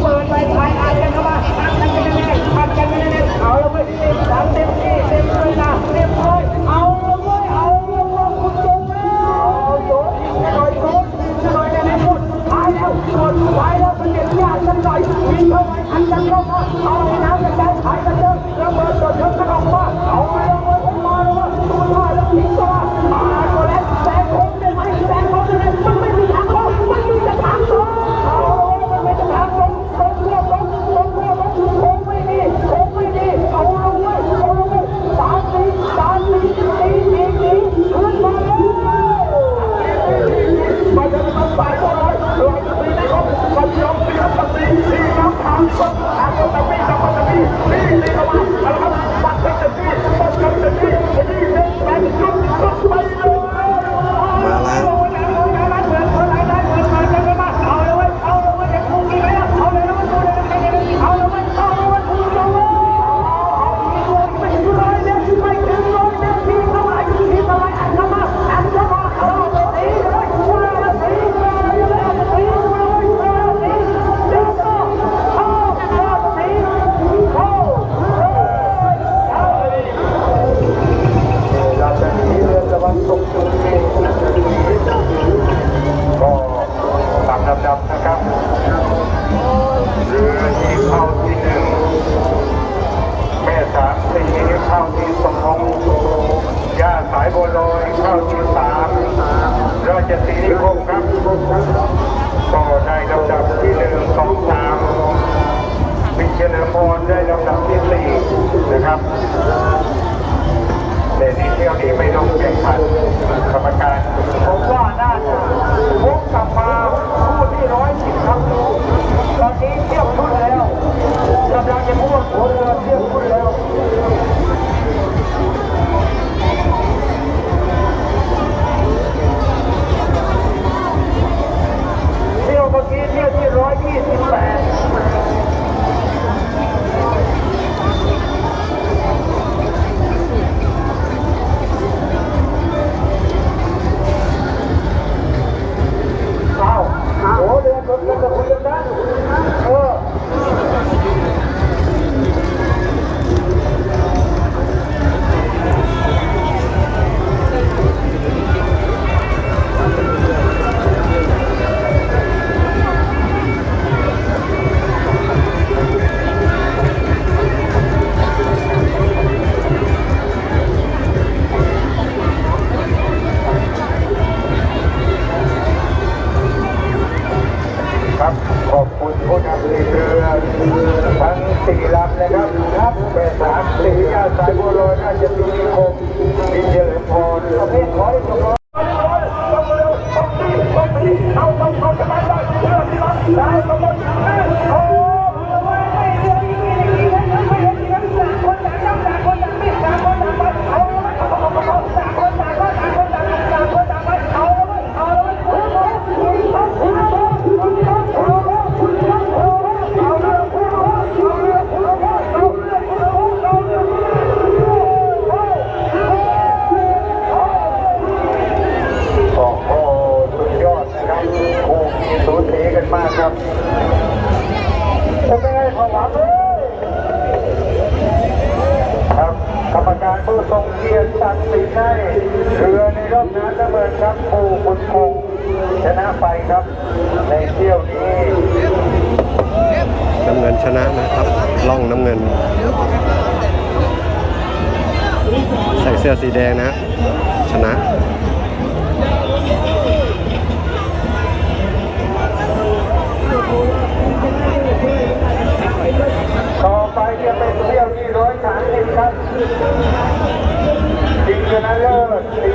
เปิดไปทายอัดกันเข้ามาอัดกันแน่ๆอัดกันแน่ๆเอาละเว้เต็มสามเต็มที่เต็มเลยนะเต็มเลยเอาละเว้ยเอาละเว้คุณโจมแล้โจหน่อยโมยิงกันหน่อยกันให้หมายแล้วหมดตายแล้วเป็นเด็กยากกันหน่อยยิงเข้าไปอันเอาไปน้ำกันได้ จะไม่ให้ความหวังเลยครับกรรมการผู้ทรงเกียรติตัดสินให้เรือในรอบนั้ำระเบิดครับปูคุณคงชนะไปครับ ในเที่ยวนี้น้ำเงินชนะนะครับล่องน้ำเงิน ใส่เสื้อสีแดงนะ ชนะ ครับจิงชนะเลิศตี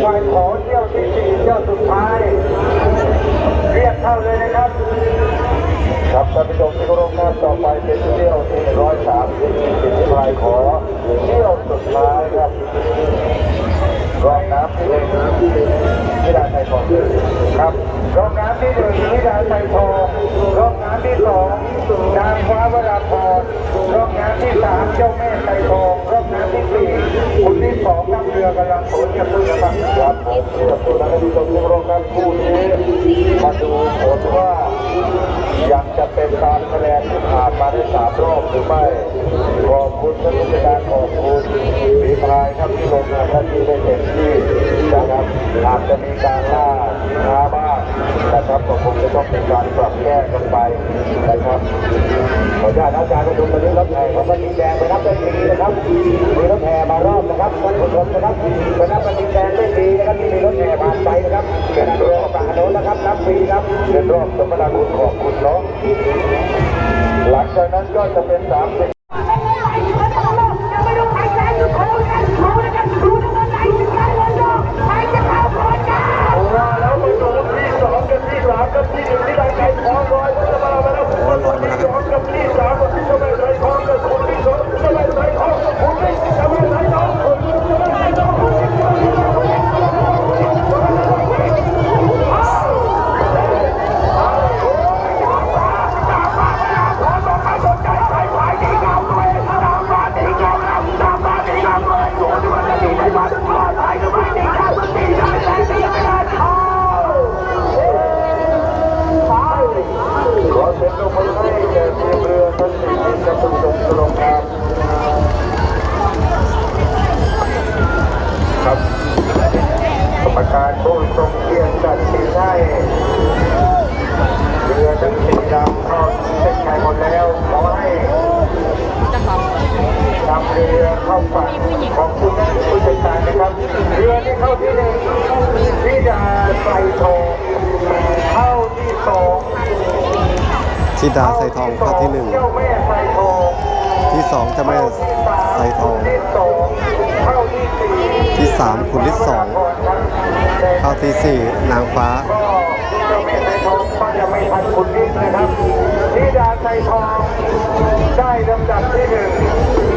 ไฟขอเที่ยวที่สี่เที่ยวสุดท้าย เรียกเท่าเลยนะครับ ครับท่านผู้ชมที่เคารพครับต่อไปเป็นเที่ยวที่ร้อยสามสิบสี่ไฟขอเที่ยวสุดท้ายครับรองน้ำที่หนึ่งวิดาไทยทองครับรองน้ำที่หนึ่งวิดาไทยทองรองานที่สองนางฟ้าวราพรรองน้ำที่สามเจ้าแม่ไทยทองรองน้ำที่สี่คุณที่สองนั่งเรือกำลังสนกันด้วยนะครับครับผมที่จะพูดนะครับที่ชมที่เคารพครับคู่นี้มาดูผลว่ายังจะเป็นการคะแนนที่ผ่านมาได้สามรอบหรือไม่ขอบคุณท่านผู้การขอบคุณฝีพายครับที่ลงงาท่านที่ได้เต็มที่นะครับอาจจะมีการล่าช้าบ้า นะครับก็คงจะต้องมีการปรับแก้กันไปนะครับขออนุญาตอาจารย์ประชุมตอนนี้รถแห่ของบันทีแดงไปนับได้ดีนะครับมีรถแห่มารอบนะครับท่านผู้ชมนะครับไปนับบันทีแดงได้ดีนะครับที่มีรถแห่ผ่านไปนะครับเป็นรอฝั่งโน้นนะครับนับฟรีครับเป็นรอบสมนาคุณขอบคุณเนาะหลังจากนั้นก็จะเป็นสามสิบ ชิดาใส่ทองเข้าที่หนึ่งที่สองเจะแม่ใส่ทอง ที่สามคุณลิศสองเข้าที่สี่นางฟ้าก็เจ้าแม่ไซทองก็จะไม่ทันคุณลิศนะครับธิดาไซทองได้ลำดับที่หนึ่ง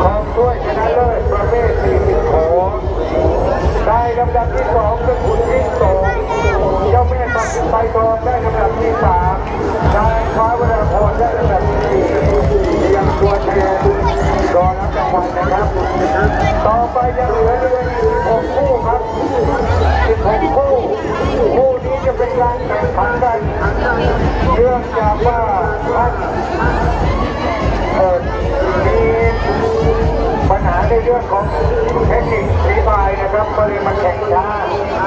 ของถ้วยชนะเลิศประเภท40โขได้ลำดับที่สองเป็นคุณลิศสองเจ้าแม่ไซทองได้ลำดับ นะครับ ต่อไปยังเหลือเรืออีก16คู่ครับ16คู่คู่นี้จะเป็นการแข่งขันกันเนื่องจากว่าท่านเอ่อมี ในเรื่องของเทคนิคสีบายนะครับก็เลยมาแข่งช้า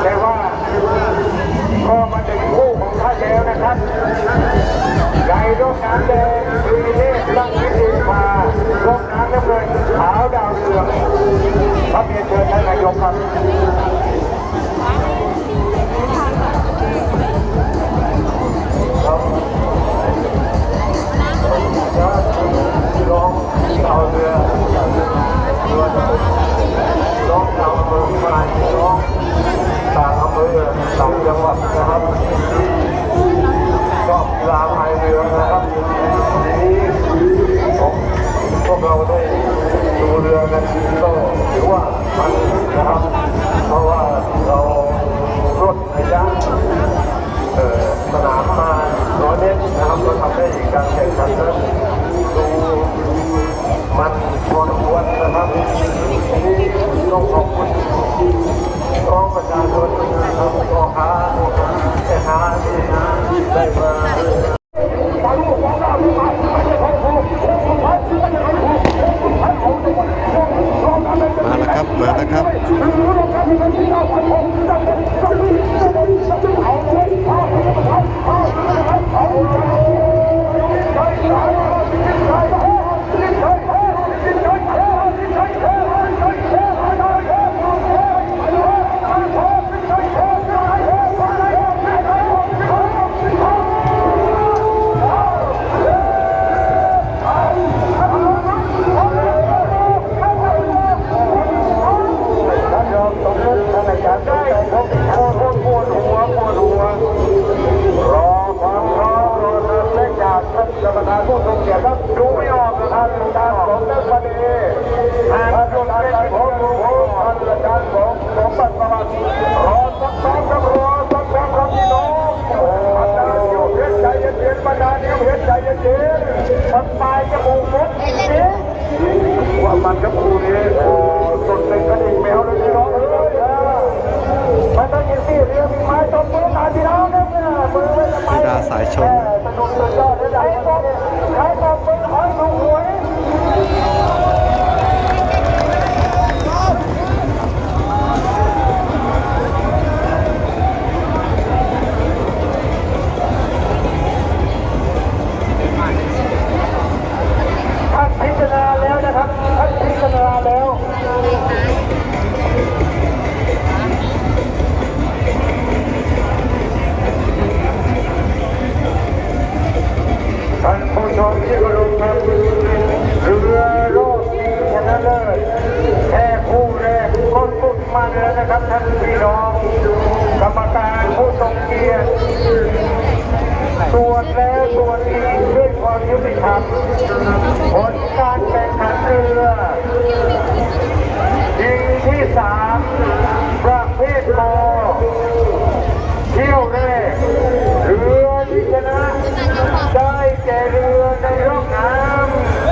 แต่ว่าก็มาถึงคู่ของท่านแล้วนะครับในร่มน้ำแดงคือเทพตั้งวิธีมาร่มน้ำน้ำเงินขาวดาวเรืองพระเบียรเชิญท่านนายกครบครับ มาแล้วครับมาเล้วครับเพวกคุณเสียครับดูไม่ออกนะครับทางของนักคดีทางของของอาจารย์ของสมบัติประวัอสักสองกับรอ แค่คู่แรกก็สุดมันแล้วนะครับท่านพี่น้อง กรรมการผู้ทรงเกียรติตรวจแล้วตรวจอีกด้วยความยุติธรรมผลการแข่งขันเรือยิงที่สามประเภทโมเที่ยวแรกเรือที่ชนะได้แก่เรือในร่องน้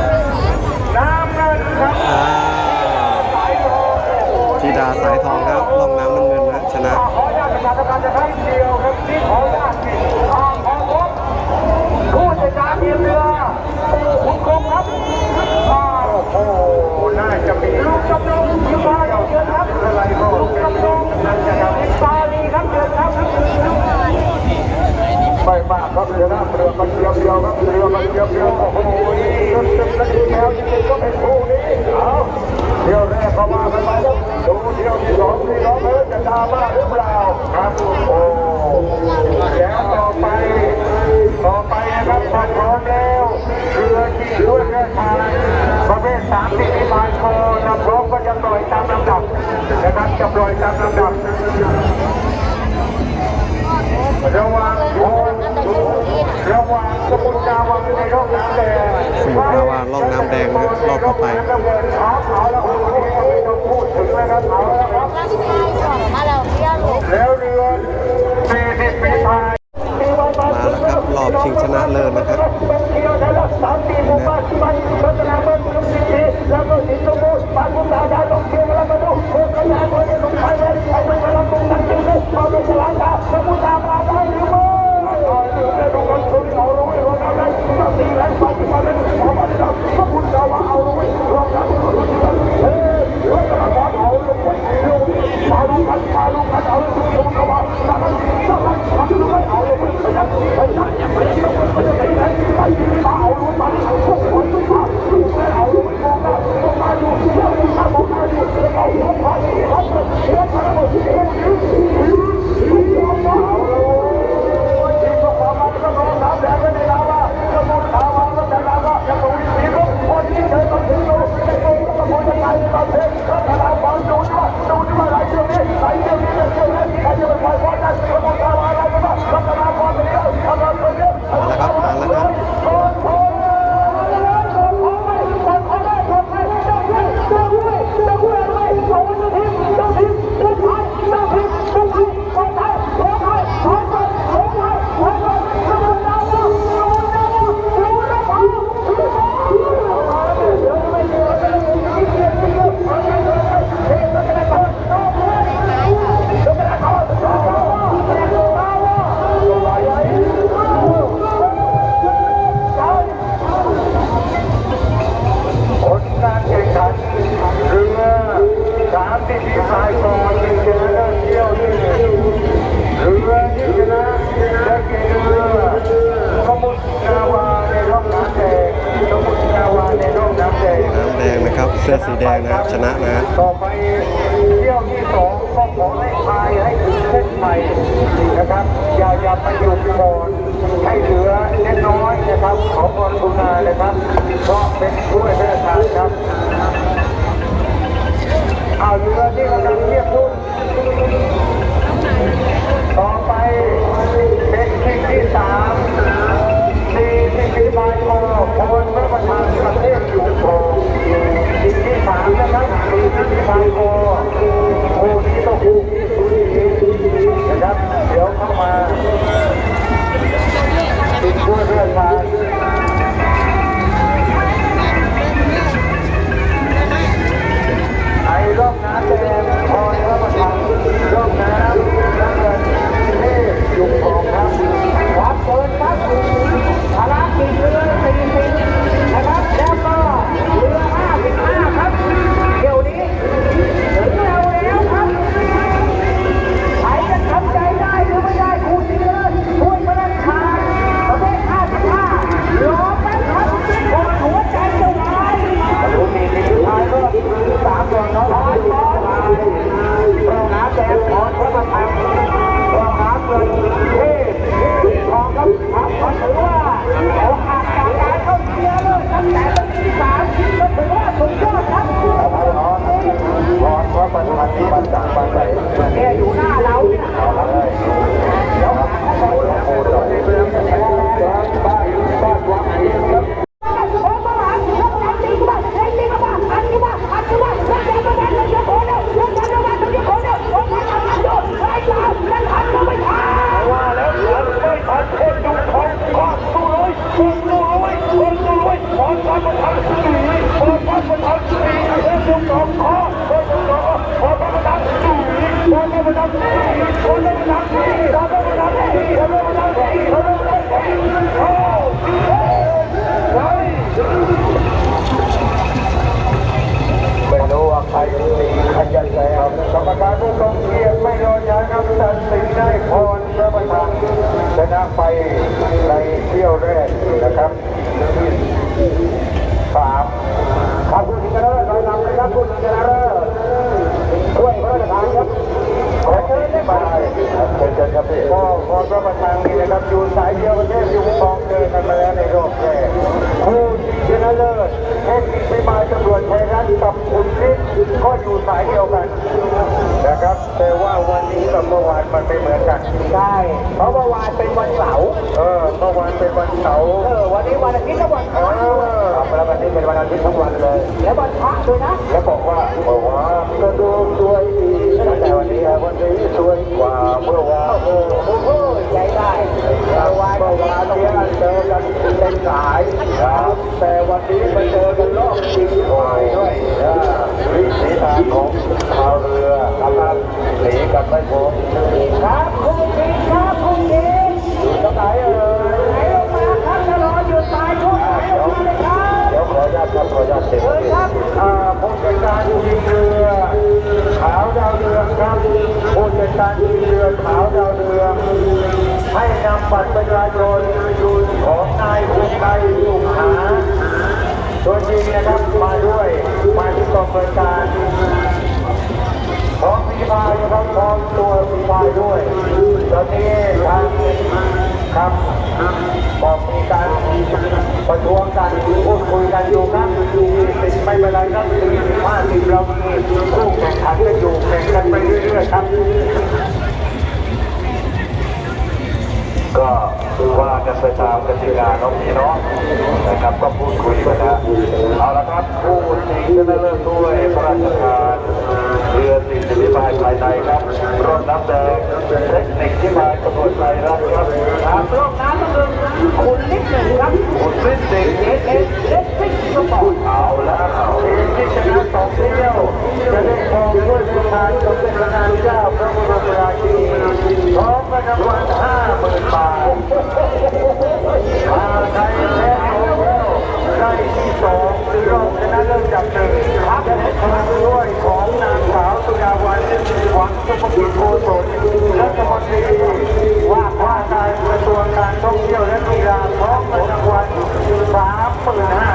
ำน้ำนั่นครับ อ่า สายทองโอ้โห ธิดาสายทองครับล่องน้ำน้ำเงินนะชนะขออนุญาตประชาสัมพันธ์นะครับเดียวครับที่ขออนุญาตที่อ่าขอพบผู้จัดการทีมเรือคุณคงครับอ้าวโอ้โหน่าจะมีลูกจำลองที่มาเชิญครับอะไรก็ลูกจำลองปาลีครับเชิญครับไม่มากครับเรือนะเรือมันเดียวเดียวครับเรือมันเดียวเดียวโอ้โห ดราม่าหรือเปล่าครับโอ้แล้วต่อไป ต่อไปนะครับพอพร้อมแล้วเรือที่ด้วยเรือชายประเภทสามที่มีบานโคนะพร้อมก็จะปล่อยตามลำดับนะครับจะปล่อยตามลำดับระว่างโคนระว่างสมุทรดาวังในร่องน้ำแดงสมุทรดาวังร่องน้ำแดงรอบต่อไปเอาเอาแล้วโอ้โหไม่ต้องพูดถึงนะครับเอาแล้ว แล้วเที่ยวลูกแล้วเรือ40ปีพายมาแล้วครับรอบชิงชนะเลิศนะครับเที่ยว เอาลูกลงเข้ามาแล้วมันแล้วมันทำด้วยเอาเลยไม่ได้ไม่ได้ไม่ได้ไม่ได้ไม่ได้ไม่ได้เอาลูกมาพวกคนไม่มาลูกไม่เอาลูกมองหน้ามองมาอยู่เชื่อมามองมาอยู่เอาหัวพาเอาหัวพาเอาหัวพาเอาที่พวกความรักก็ร้องน้ำแดงในลาวาสมุทรลาวาก็จะลาวาจะตรงนี้พวกคนที่เคยมาถึงเราจะตรงก็ต้องจะไปตามเพลงก็จะลาวาดูดีว่าดูดีว่าไหลเรื่องนี้ไหลเรื่องนี้เรื่องนี้ใครจะเป็นใครว่าได้สมุทรลาวาอะไรก็ได้รัตนาพรเป็นเรื่องทำงานตัวเนี้ย มาแล้วครับมาแล้วครับ ผลการแข่งขันเรือสามที่มีพายก่อนที่ชนะเลิศเที่ยวที่หนึ่งเรือที่ชนะได้แก่เรือสมุทรนาวาในร่องน้ำแดงสมุทรนาวาในร่องน้ำแดง น้ำแดงนะครับ เสื้อสีแดงนะครับชนะนะต่อไปเที่ยวที่สองก็ขอให้พายให้ถึงเส้นชัยนะครับ อย่าอย่าไปหยุดก่อนให้เหลือเล็กน้อยนะครับขอความกรุณานะครับ เพราะเป็นผู้ให้ราชการครับเอาเรือที่กำลังเทียบรุ่นต่อไปเป็นที่ที่สามสี่ที่มีบายโมพลพระประธาน นะครับสี่ที่มีบายโมคู่นี้ต้องคู่ที่สุดนะครับ เดี๋ยวเข้ามาติดช่วยเพื่อนมา สาร์วันนี้วันอาทิตย์และวันพเอระอครับแล้ววันนี้เป็นวันอาทิตย์ทั้งวันเลย และวันพระด้วยนะ และบอกว่าบอกว่ากระดูกสวยดีแต่วันนี้วันนี้สวยกว่าเมื่อวานโอ้โหโอ้โหใจได้ครับเมื่อวานเมื่อวานเนี่ยเจอกันเป็นสายครับแต่วันนี้มาเจอกันรอบที่สายด้วยนะวิถีทางของเขา ว่ากันไปตามกติกาต้องพี่เนาะนะครับก็พูดคุยกันนะเอาละครับผู้ชิงชนะเลิศด้วยพระราชทานเรือสิ่งสิริพาภายในครับรถน้ำแดงเทคนิคที่มาตำรวจไทรับครับตามรถน้ำเงินคุณนิดหนึ่งครับคุณนิดสิ่งเอสเอสเอสที่จะบอกเอาละเอาที่ชนะ เที่ยวจะได้ครองด้วยพระมหาสมเด็จพระนางเจ้าพระบรมราชินีพร้อมกับรางวันห้าหมื่นบาทมาไทยแพ้โอเวได้ที่สองคือรอบชนะเลิศจับหนึ่งพักและพลังด้วยของนางสาวสุดาวันหวังสุภกิจโกศลรัฐมนตรีว่าว่าการกระทรวงการท่องเที่ยวและกีฬาพร้อมกันวันสามหมื่นห้า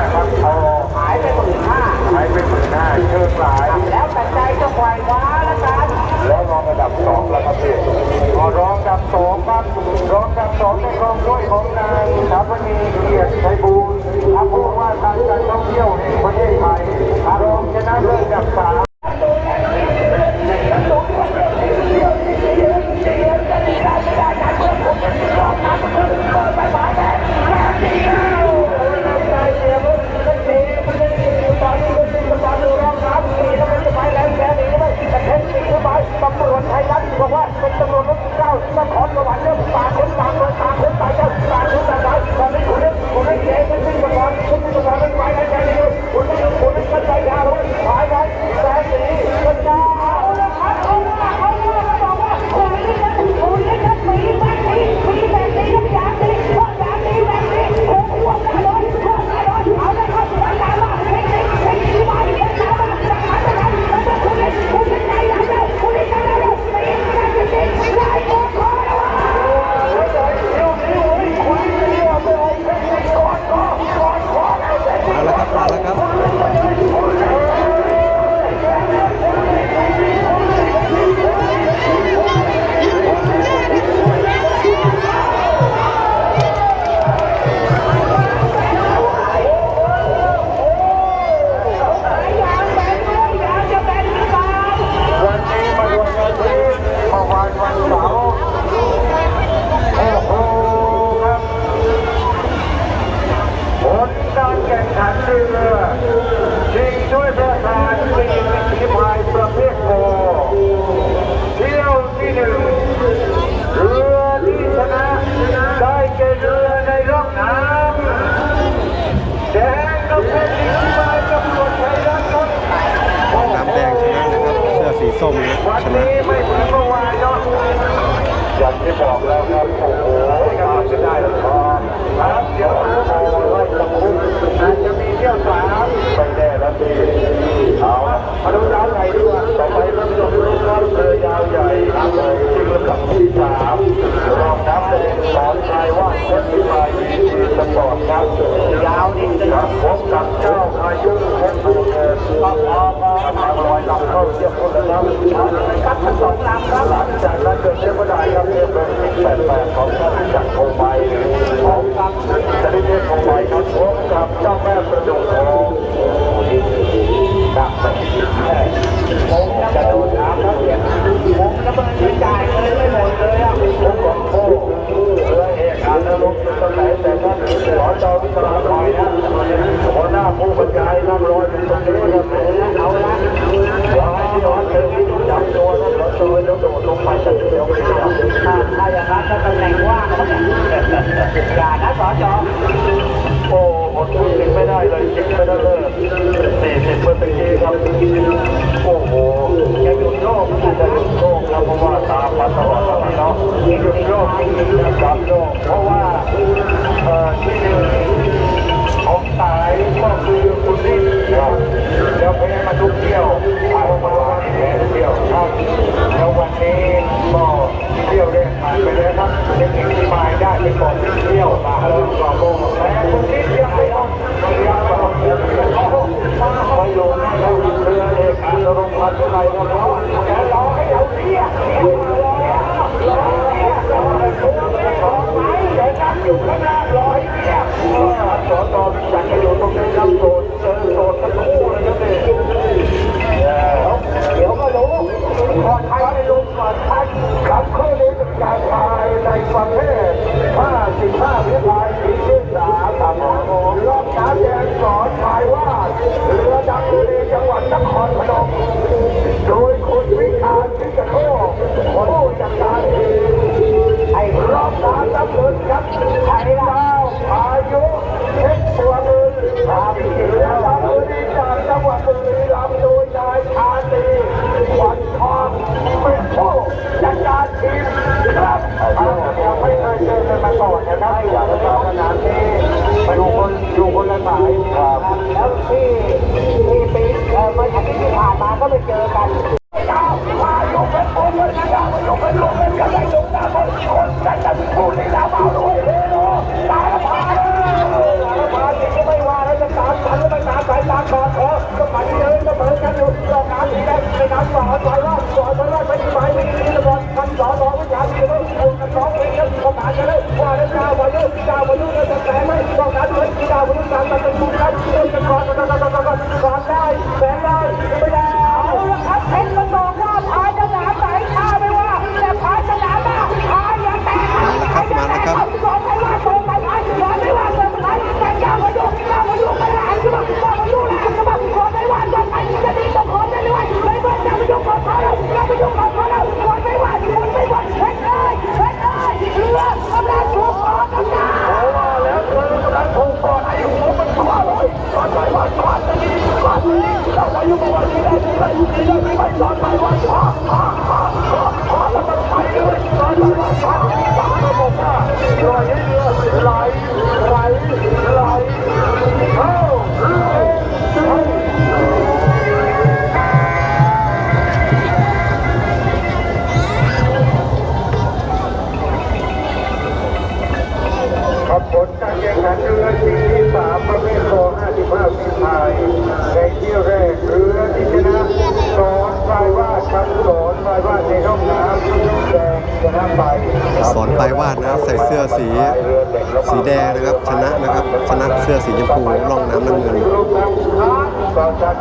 แข่งขันเรือชิงช่วยประธานปีนิธิพายประเภทโอเที่ยวที่หนึ่งเรือที่ชนะได้แก่เรือในร่องน้ำแดงก็เป็นนิธิพายตำรวจไทยรัฐน้ำแดงชนะนะครับเสื้อสีส้มชนะวันนี้ไม่เหมือนเมื่อวานเนาะอย่างที่บอกแล้วครับโอ้ จะได้หรือพอครับเดี๋ยวอไทไล่ตะคุบอาจจะมีเที่ยวสามไปแน่แล้วพี่เอามาดูด้านในดีกว่าต่อไปเราจะดูรอบเรือยาวใหญ่ครับเลยที่ลำดับที่สามรองน้ำเลนสอนชายว่าเพชรพิมายมีที่สปอร์ตครับยาวนี่ครับผมกับเจ้าอายุคนรุ่นเกิดต้องรอมาทำรอยหลังเข้าเทียบคนแล้ว ครพนมโดยคุณวิชาชิกโตผู้จัดการไอ้รอบสามตำรวจครับไทยดาอายุเพชรตัวเงินสาสิบแล้วตัวดีรัโดยนายชาติวันทองเป็นผู้จัดการทีมครับเราเคยเจอกันมาก่อนนะครับไม่หวังว่านานนี้ไปดูคนอยู่คนละสายครับ ผ่านมาก็เลยเจอกัน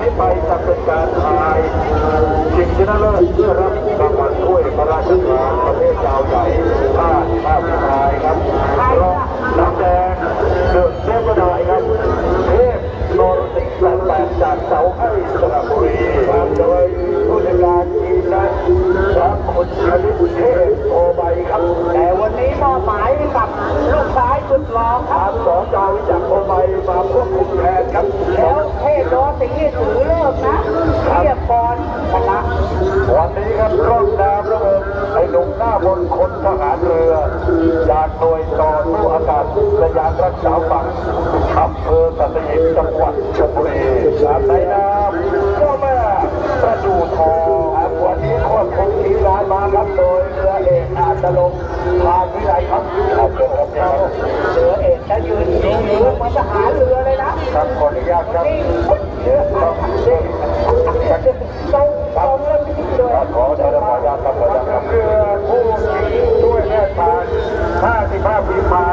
นี้ไปจะเป็นการทายชิงชนะเลิศเพื่อรับรางวัลถ้วยพระราชทานประเทศดาวใหญ่ภาคภาคทายครับรองน้ำแดงเดือดเทพนายครับเทพนนติแปดแปดจากเสาไอ้สระบุรีมาโดยผู้จัดการทีมนั้นรับคนชลิตเทพโอใบครับแต่วันนี้มอบหมายกับลูกชายสุดหล่อครับสองจาววิจา นะครับร่องน้ำระเบิดไอ้หนุ่มหน้าบนคนทหารเรือ จากหน่วยต่อสู้อากาศสยานรักษาฝั่งอำเภอสัตหีบจังหวัดชลบุรีสามในน้ำเจ้าแม่ประดูทองวันนี้ควบคุมทีมงานมาครับโดยเรือเอกอาจลงพาวิไลครับครับเชิญครับเชิญครับเรือเอกจะยืนยิงเรือเหมือนทหารเรือเลยนะครับขออนุญาตครับนิ่งปุ๊บเรือครับตรง ครับขอเชิญขออนุญาตครับขออนุญาตครับเรือผู้หญิด้วยแม่ปาน55ปีมา